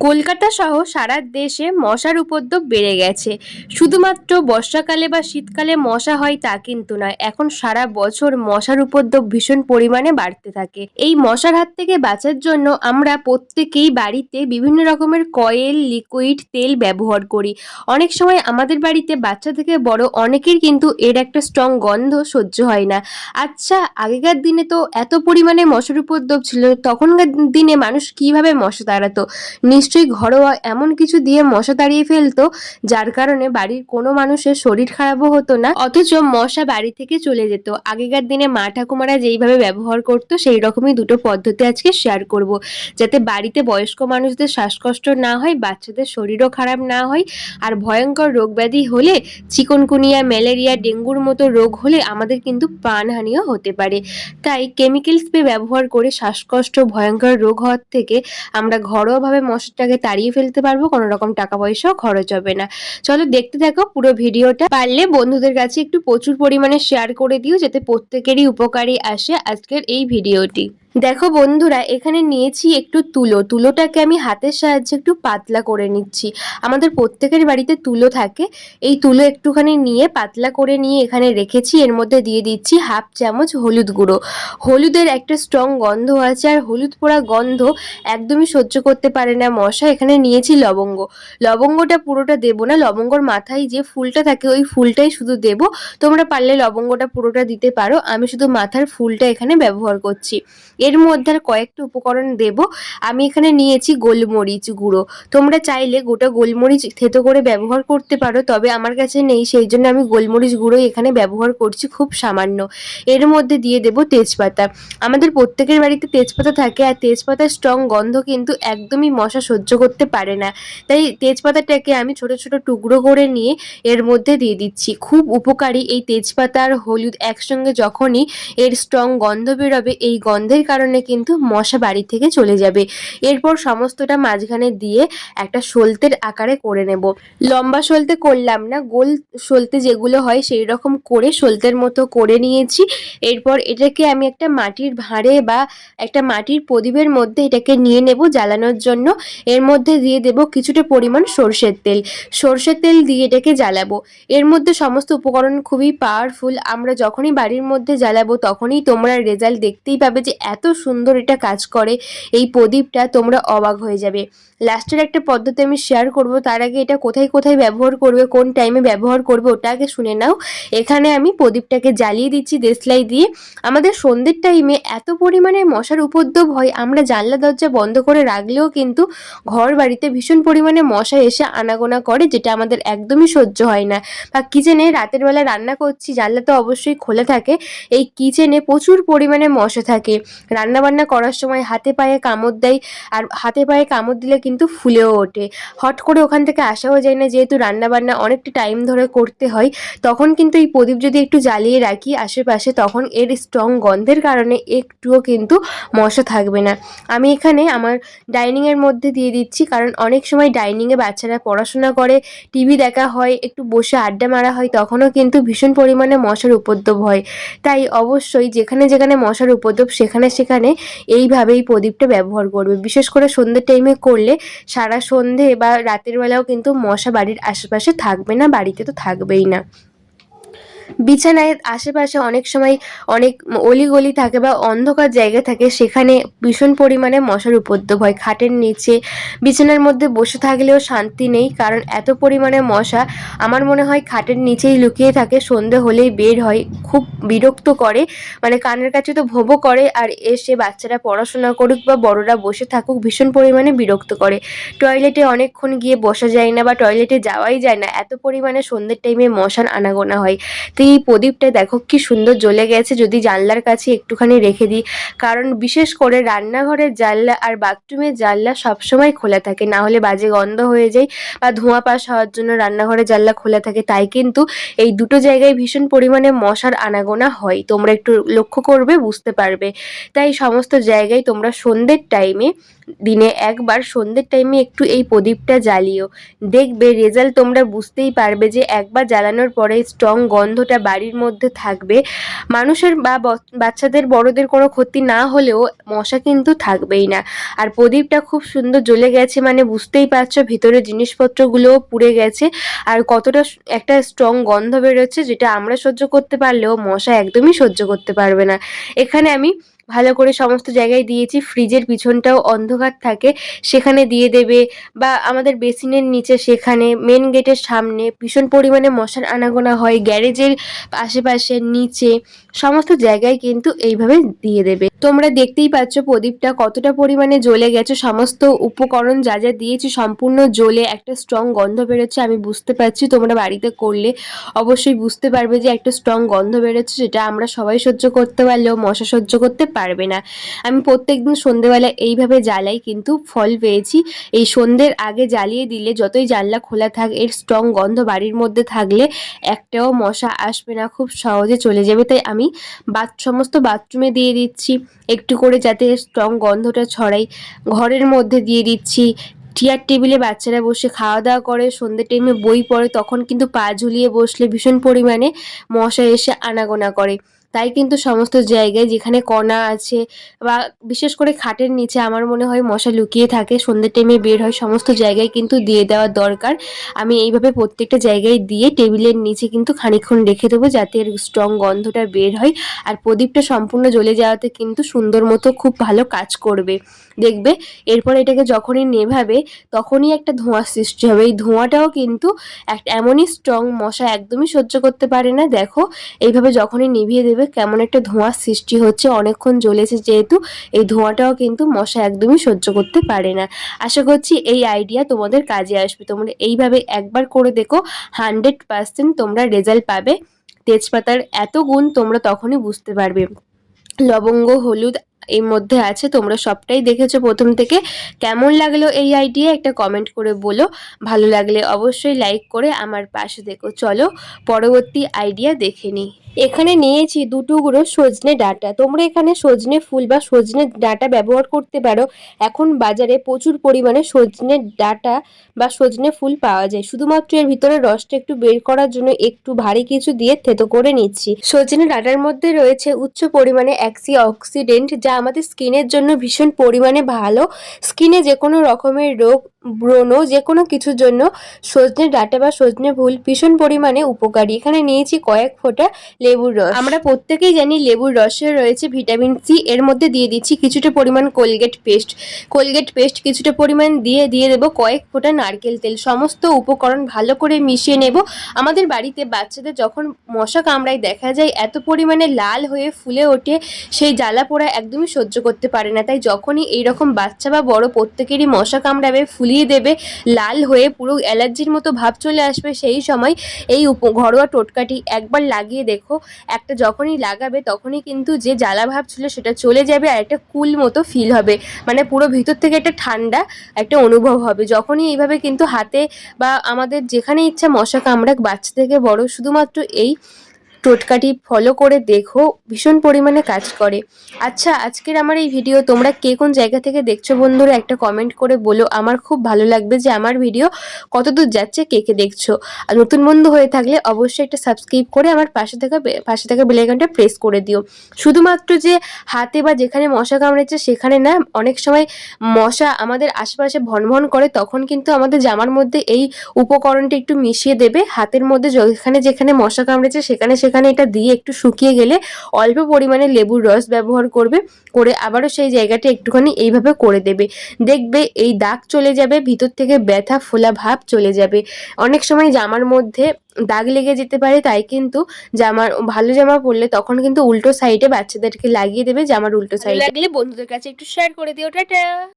কলকাতা সহ সারা দেশে মশার উপদ্রব বেড়ে গেছে। শুধুমাত্র বর্ষাকালে বা শীতকালে মশা হয় তা কিন্তু নয়, এখন সারা বছর মশার উপদ্রব ভীষণ পরিমাণে বাড়তে থাকে। এই মশার হাত থেকে বাঁচার জন্য আমরা প্রত্যেকেই বাড়িতে বিভিন্ন রকমের কয়েল, লিকুইড, তেল ব্যবহার করি। অনেক সময় আমাদের বাড়িতে বাচ্চা থেকে বড় অনেকের কিন্তু এর একটা স্ট্রং গন্ধ সহ্য হয় না। আচ্ছা আগেকার দিনে তো এত পরিমাণে মশার উপদ্রব ছিল, তখনকার দিনে মানুষ কীভাবে মশা তাড়াতো? নিশ্চয়ই ঘরোয়া এমন কিছু দিয়ে মশা তাড়িয়ে ফেলতো, যার কারণে বাড়ির কোনো মানুষের শরীর খারাপও হতো না, অথচ মশা বাড়ি থেকে চলে যেত। আগেকার দিনে মা ঠাকুমারা যেইভাবে ব্যবহার করতো সেই রকমই দুটো পদ্ধতি আজকে শেয়ার করব। যাতে বাড়িতে বয়স্ক মানুষদের শ্বাসকষ্ট না হয়, বাচ্চাদের শরীরও খারাপ না হয়, আর ভয়ঙ্কর রোগ ব্যাধি হলে, চিকনকুনিয়া, ম্যালেরিয়া, ডেঙ্গুর মতো রোগ হলে আমাদের কিন্তু প্রাণহানিও হতে পারে। তাই কেমিক্যাল স্প্রে ব্যবহার করে শ্বাসকষ্ট, ভয়ঙ্কর রোগ হওয়ার থেকে আমরা ঘরোয়াভাবে মশাটাকে তাড়িয়ে ফেলতে পারব, কোনো রকম টাকা পয়সাও খরচ হবে না। চলো দেখতে থাকো পুরো ভিডিওটা। পারলে বন্ধুদের কাছে একটু প্রচুর পরিমাণে শেয়ার করে দিও, যাতে প্রত্যেকেরই উপকারী আসে আজকের এই ভিডিওটি। দেখো বন্ধুরা, এখানে নিয়েছি একটু তুলো। তুলোটাকে আমি হাতের সাহায্যে একটু পাতলা করে নিচ্ছি। আমাদের প্রত্যেকের বাড়িতে তুলো থাকে। এই তুলো একটুখানি নিয়ে পাতলা করে নিয়ে এখানে রেখেছি। এর মধ্যে দিয়ে দিচ্ছি হাফ চামচ হলুদ গুঁড়ো। হলুদের একটা স্ট্রং গন্ধ আছে আর হলুদ পোড়া গন্ধ একদমই সহ্য করতে পারে না মশা। এখানে নিয়েছি লবঙ্গ। লবঙ্গটা পুরোটা দেবো না, লবঙ্গর মাথায় যে ফুলটা থাকে ওই ফুলটাই শুধু দেবো। তোমরা পারলে লবঙ্গটা পুরোটা দিতে পারো। আমি শুধু মাথার ফুলটা এখানে ব্যবহার করছি। এর মধ্যে আর কয়েকটা উপকরণ দেব। আমি এখানে নিয়েছি গোলমরিচ গুঁড়ো। তোমরা চাইলে গোটা গোলমরিচ থেতো করে ব্যবহার করতে পারো, তবে আমার কাছে নেই, সেই জন্য আমি গোলমরিচ গুঁড়ো এখানে ব্যবহার করছি খুব সামান্য। এর মধ্যে দিয়ে দেব তেজপাতা। আমাদের প্রত্যেকের বাড়িতে তেজপাতা থাকে, আর তেজপাতার স্ট্রং গন্ধ কিন্তু একদমই মশা সহ্য করতে পারে না। তাই তেজপাতাটাকে আমি ছোট ছোট টুকরো করে নিয়ে এর মধ্যে দিয়ে দিচ্ছি। খুব উপকারী এই তেজপাতা আর হলুদ একসঙ্গে যখনই এর স্ট্রং গন্ধ বেরোবে, এই গন্ধের কারণে কিন্তু মশা বাড়ি থেকে চলে যাবে। এরপর সমস্তটা মাঝখানে দিয়ে একটা সলতের আকারে করে নেব। লম্বা সলতে করলাম না, গোল সলতে যেগুলো হয় সেই রকম করে সলতের মতো করে নিয়েছি। এরপর এটাকে আমি একটা মাটির ভাঁড়ে বা একটা মাটির প্রদীপের মধ্যে এটাকে নিয়ে নেব জ্বালানোর জন্য। এর মধ্যে দিয়ে দেব কিছুটা পরিমাণ সর্ষের তেল। সর্ষের তেল দিয়ে এটাকে জ্বালাবো। এর মধ্যে সমস্ত উপকরণ খুবই পাওয়ারফুল আমরা যখনই বাড়ির মধ্যে জ্বালাবো তখনই তোমরা রেজাল্ট দেখতেই পাবে যে সুন্দর এটা কাজ করে, এই প্রদীপটা তোমরা অবাক হয়ে যাবে। লাস্টের একটা পদ্ধতি আমি শেয়ার করব, তার আগে এটা কোথায় কোথায় ব্যবহার করবে, কোন টাইমে ব্যবহার করবে, ওটা আগে শুনে নাও। এখানে আমি প্রদীপটাকে জ্বালিয়ে দিচ্ছি, দেশলাই দিয়ে। আমাদের সন্ধ্যের টাইমে এত পরিমাণে মশার উপদ্রব হয়, আমরা জানলা দরজা বন্ধ করে রাখলেও কিন্তু ঘর বাড়িতে ভীষণ পরিমাণে মশা এসে আনাগোনা করে, যেটা আমাদের একদমই সহ্য হয় না। বা কিচেনে রাতের বেলা রান্না করছি, জানলা তো অবশ্যই খোলা থাকে, এই কিচেনে প্রচুর পরিমাণে মশা থাকে। রান্নাবান্না করার সময় হাতে পায়ে কামড় দেয়, আর হাতে পায়ে কামড় দিলে কিন্তু ফুলেও ওঠে। হট করে ওখান থেকে আসাও যায় না, যেহেতু রান্নাবান্না অনেকটা টাইম ধরে করতে হয়, তখন কিন্তু এই প্রদীপ যদি একটু জ্বালিয়ে রাখি আশেপাশে, তখন এর স্ট্রং গন্ধের কারণে একটুও কিন্তু মশা থাকবে না। আমি এখানে আমার ডাইনিংয়ের মধ্যে দিয়ে দিচ্ছি, কারণ অনেক সময় ডাইনিংয়ে বাচ্চারা পড়াশোনা করে টিভি দেখা হয়, একটু বসে আড্ডা মারা হয়, তখনও কিন্তু ভীষণ পরিমাণে মশার উপদ্রব হয়। তাই অবশ্যই যেখানে যেখানে মশার উপদ্রব, সেখানে সেখানে এইভাবেই প্রদীপটা ব্যবহার করবে। বিশেষ করে সন্ধ্যের টাইমে করলে সারা সন্ধে বা রাতের বেলাও কিন্তু মশা বাড়ির আশেপাশে থাকবে না, বাড়িতে তো থাকবেই না। বিছানায় আশেপাশে অনেক সময় অনেক অলিগলি থাকে বা অন্ধকার জায়গা থাকে, সেখানে ভীষণ পরিমাণে মশার উপদ্রব হয়। খাটের নিচে, বিছানার মধ্যে বসে থাকলেও শান্তি নেই কারণ এত পরিমাণে মশা আমার মনে হয় খাটের নিচেই লুকিয়ে থাকে, সন্ধে হলেই বের হয়, খুব বিরক্ত করে মানে কানের কাছে তো ভোবো করে আর এসে বাচ্চারা পড়াশোনা করুক বা বড়রা বসে থাকুক ভীষণ পরিমাণে বিরক্ত করে। টয়লেটে অনেকক্ষণ গিয়ে বসা যায় না বা টয়লেটে যাওয়াই যায় না, এত পরিমাণে সন্ধ্যের টাইমে মশার আনাগোনা হয়। এই প্রদীপটা দেখো কি সুন্দর জ্বলে গেছে, যদি জানলার কাছে একটুখানি রেখে দিই। কারণ বিশেষ করে রান্নাঘরের জানলা আর বাথরুমের জানলা সবসময় খোলা থাকে, না হলে বাজে গন্ধ হয়ে যায় বা ধোঁয়া পাস হওয়ার জন্য রান্নাঘরের জানলা খোলা থাকে। তাই কিন্তু এই দুটো জায়গায় ভীষণ পরিমাণে মশার আনাগোনা হয়, তোমরা একটু লক্ষ্য করবে, বুঝতে পারবে। তাই সমস্ত জায়গায় তোমরা সন্ধ্যের টাইমে দিনে একবার সন্ধ্যের টাইমে একটু এই প্রদীপটা জ্বালিও। দেখবে রেজাল্ট তোমরা বুঝতেই পারবে যে একবার জ্বালানোর পরে স্ট্রং গন্ধটা গন্ধটা বাড়ির মধ্যে থাকবে, মানুষের বা বাচ্চাদের বড়দের কোনো ক্ষতি না হলেও মশা কিন্তু থাকবেই না। আর প্রদীপটা খুব সুন্দর জ্বলে গেছে মানে বুঝতেই পারছ ভিতরে জিনিসপত্রগুলোও পুড়ে গেছে। আর কতটা একটা স্ট্রং গন্ধ বেরোচ্ছে, যেটা আমরা সহ্য করতে পারলেও মশা একদমই সহ্য করতে পারবে না। এখানে আমি ভালো করে সমস্ত জায়গায় দিয়েছি, ফ্রিজের পিছনটাও অন্ধকার থাকে, সেখানে দিয়ে দেবে বা আমাদের বেসিনের নিচে সেখানে মেন গেটের সামনে, ভীষণ পরিমাণে মশার আনাগোনা হয়, গ্যারেজের আশেপাশে, নিচে, সমস্ত জায়গায় কিন্তু এইভাবে দিয়ে দেবে। তোমরা দেখতেই পাচ্ছ প্রদীপটা কতটা পরিমাণে জ্বলে গেছে, সমস্ত উপকরণ যা যা দিয়েছি সম্পূর্ণ জ্বলে একটা স্ট্রং গন্ধ বেরোচ্ছে, আমি বুঝতে পারছি তোমরা বাড়িতে করলে, অবশ্যই বুঝতে পারবে যে একটা স্ট্রং গন্ধ বেরোচ্ছে যেটা আমরা সবাই সহ্য করতে পারলেও মশা সহ্য করতে পারবে না। আমি প্রত্যেকদিন সন্ধেবেলা এইভাবে জ্বালাই, কিন্তু ফল পেয়েছি। এই সন্ধ্যের আগে জ্বালিয়ে দিলে যতই জানলা খোলা থাক, এর স্ট্রং গন্ধ বাড়ির মধ্যে থাকলে একটাও মশা আসবে না, খুব সহজে চলে যাবে। তাই আমি বাথ, সমস্ত বাথরুমে দিয়ে দিচ্ছি, একটু করে যাতে স্ট্রং গন্ধটা ছড়াই ঘরের মধ্যে দিয়ে দিচ্ছি চেয়ার টেবিলে বাচ্চারা বসে খাওয়া দাওয়া করে, সন্ধ্যে টাইমে বই পড়ে, তখন কিন্তু পা ঝুলিয়ে বসলে ভীষণ পরিমাণে মশা এসে আনাগোনা করে। তাই কিন্তু সমস্ত জায়গায় যেখানে কণা আছে বা বিশেষ করে খাটের নিচে আমার মনে হয় মশা লুকিয়ে থাকে, সন্ধ্যের টাইমে বের হয়, সমস্ত জায়গায় কিন্তু দিয়ে দেওয়া দরকার। আমি এইভাবে প্রত্যেকটা জায়গায় দিয়ে টেবিলের নিচে কিন্তু খানিকক্ষণ রেখে দেবো যাতে এর স্ট্রং গন্ধটা বের হয় আর প্রদীপটা সম্পূর্ণ জ্বলে যাওয়াতে কিন্তু সুন্দর মতো খুব ভালো কাজ করবে। দেখবে, এরপর এটাকে যখনই নেভাবে তখনই একটা ধোঁয়ার সৃষ্টি হবে। এই ধোঁয়াটাও কিন্তু এক, এমনই স্ট্রং মশা একদমই সহ্য করতে পারে না। দেখো, এইভাবে যখনই নিভিয়ে দেবে কেমন একটা ধোঁয়ার সৃষ্টি হচ্ছে। অনেকক্ষণ জ্বলেছে যেহেতু, এই ধোঁয়াটাও কিন্তু মশা একদমই সহ্য করতে পারে না। আশা করছি এই আইডিয়া তোমাদের কাজে আসবে। তোমরা এইভাবে একবার করে দেখো হান্ড্রেড পার্সেন্ট তোমরা রেজাল্ট পাবে। তেজপাতার এত গুণ তোমরা তখনই বুঝতে পারবে। লবঙ্গ, হলুদ এর মধ্যে আছে, তোমরা সবটাই দেখেছ প্রথম থেকে। কেমন লাগল এই আইডিয়া একটা কমেন্ট করে বলো। ভালো লাগলে অবশ্যই লাইক করে আমার পাশে দেখো। চলো, পরবর্তী আইডিয়া দেখে নিই। এখানে নিয়েছি দুটুকরো সজনে ডাঁটা। তোমরা এখানে সজনে ফুল বা সজনে ডাঁটা ব্যবহার করতে পারো। এখন বাজারে প্রচুর পরিমাণে সজনে ডাঁটা বা সজনে ফুল পাওয়া যায়। শুধুমাত্র এর ভিতরে রসটা একটু বের করার জন্য একটু ভারী কিছু দিয়ে থেতো করে নিচ্ছি। সজনে ডাঁটার মধ্যে রয়েছে উচ্চ পরিমাণে অ্যাক্সি অক্সিডেন্ট, যা আমাদের স্কিনের জন্য ভীষণ পরিমাণে ভালো। স্কিনে যে কোনো রকমের রোগ, ব্রণ যে কোনো কিছুর জন্য সজনে ডাঁটা বা সজনে ফুল ভীষণ পরিমাণে উপকারী। এখানে নিয়েছি কয়েক ফোঁটা লেবুর রস। আমরা প্রত্যেকেই জানি লেবুর রসে রয়েছে ভিটামিন সি, এর মধ্যে দিয়ে দিচ্ছি কিছুটা পরিমাণ কোলগেট পেস্ট। কোলগেট পেস্ট কিছুটা পরিমাণ দিয়ে দিয়ে দেবো কয়েক ফোঁটা নারকেল তেল। সমস্ত উপকরণ ভালো করে মিশিয়ে নেব। আমাদের বাড়িতে বাচ্চাদের যখন মশা কামড়ায় দেখা যায়, এত পরিমাণে লাল হয়ে ফুলে ওঠে, সেই জ্বালা পোড়া একদমই সহ্য করতে পারে না। তাই যখনই এইরকম বাচ্চা বা বড় প্রত্যেকেরই মশা কামড়াবে, ফুলিয়ে দেবে, লাল হয়ে পুরো অ্যালার্জির মতো ভাব চলে আসবে, সেই সময় এই ঘরোয়া টোটকাটি একবার লাগিয়ে দেখো একটা যখনই লাগাবে তখনই কিন্তু যে জ্বালা ভাব ছিল সেটা চলে যাবে আর একটা কুল মতো ফিল হবে। মানে পুরো ভিতর থেকে একটা ঠান্ডা একটা অনুভব হবে। যখনই এইভাবে কিন্তু হাতে বা আমাদের যেখানে ইচ্ছা মশা কামড়াক, বাচ্চা থেকে বড়, শুধুমাত্র এই টোটকাটি ফলো করে দেখো, ভীষণ পরিমাণে কাজ করে। আচ্ছা আজকের আমার এই ভিডিও তোমরা কে কোন জায়গা থেকে দেখছ বন্ধুরা, একটা কমেন্ট করে বলো। আমার খুব ভালো লাগবে যে আমার ভিডিও কত দূর যাচ্ছে, কে কে দেখছ। আর নতুন বন্ধু হয়ে থাকলে অবশ্যই একটা সাবস্ক্রাইব করে আমার পাশে থাকা পাশে থাকা বেলাইকনটা প্রেস করে দিও। শুধুমাত্র যে হাতে বা যেখানে মশা কামড়েছে, সেখানে না, অনেক সময় মশা আমাদের আশেপাশে ভনভন করে, তখন কিন্তু আমাদের জামার মধ্যে এই উপকরণটা একটু মিশিয়ে দেবে। হাতের মধ্যে যেখানে যেখানে মশা কামড়েছে, সেখানে সেখানে সেখানে এটা দিয়ে একটু শুকিয়ে গেলে অল্প পরিমাণে লেবুর রস ব্যবহার করবে, করে আবারও সেই জায়গাটা একটুখানি এইভাবে করে দেবে। দেখবে এই দাগ চলে যাবে, ভিতর থেকে ব্যথা, ফোলা ভাব চলে যাবে। অনেক সময় জামার মধ্যে দাগ লেগে যেতে পারে, তাই কিন্তু জামার, ভালো জামা পরলে তখন কিন্তু উল্টো সাইডে বাচ্চাদেরকে লাগিয়ে দেবে জামার উল্টো সাইডে লাগলে বন্ধুদের কাছে একটু শেয়ার করে দিও, টাটা!